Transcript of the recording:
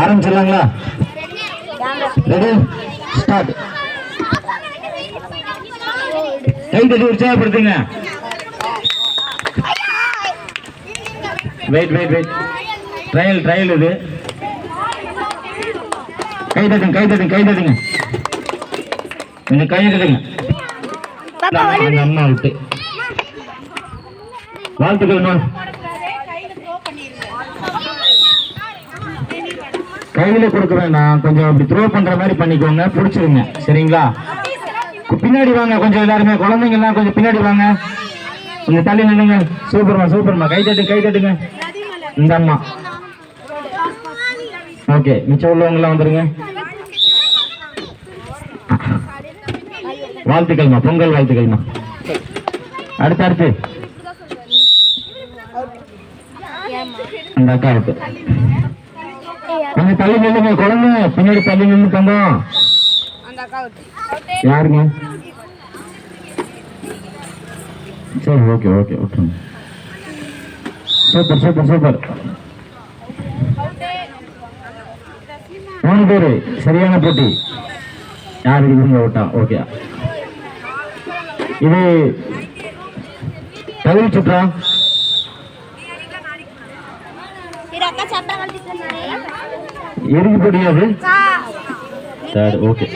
ஆரம்பிச்சிடலாங்களா? Ready start கை தட்டி உற்சாகப்படுத்துங்க wait wait wait trial trial இது. கை தட்டுங்க கை தட்டுங்க கை தட்டுங்க. கொஞ்சம் கை தட்டுங்க. அம்மா விட்டு. வாழ்த்துக்கள் கையில கொடுக்க வேண்டாம் கொஞ்சம் அப்படி த்ரோ பண்ற மாதிரி பண்ணிக்கோங்க. பிடிச்சிருங்க. சரிங்களா? பின்னாடி வாங்க. கொஞ்சம் எல்லாருமே. குழந்தைங்க எல்லாம் கொஞ்சம் பின்னாடி வாங்க. கொஞ்சம் தள்ளி நின்னுங்க சூப்பர்மா சூப்பர்மா. கை தட்டு கை தட்டுங்க. இந்த அம்மா. ஓகே. மிச்சம் உள்ளவங்க எல்லாம் வந்துருங்க. வாழ்த்துக்கள்மா. பொங்கல் வாழ்த்துக்கள்மா. அடுத்து அடுத்து. அந்த அக்காவுக்கு. இருக்கு கொஞ்சம் தள்ளி நில்லுங்க குழந்தை பின்னாடி தள்ளி நின்று தந்தோம் யாருங்க சரி okay okay okay super super super மூணு பேரு சரியான போட்டி யார் இவங்க விட்டா ஓகே இது தகுதி சுற்றா எதுக்கு போட்டியாது சரி ஓகே.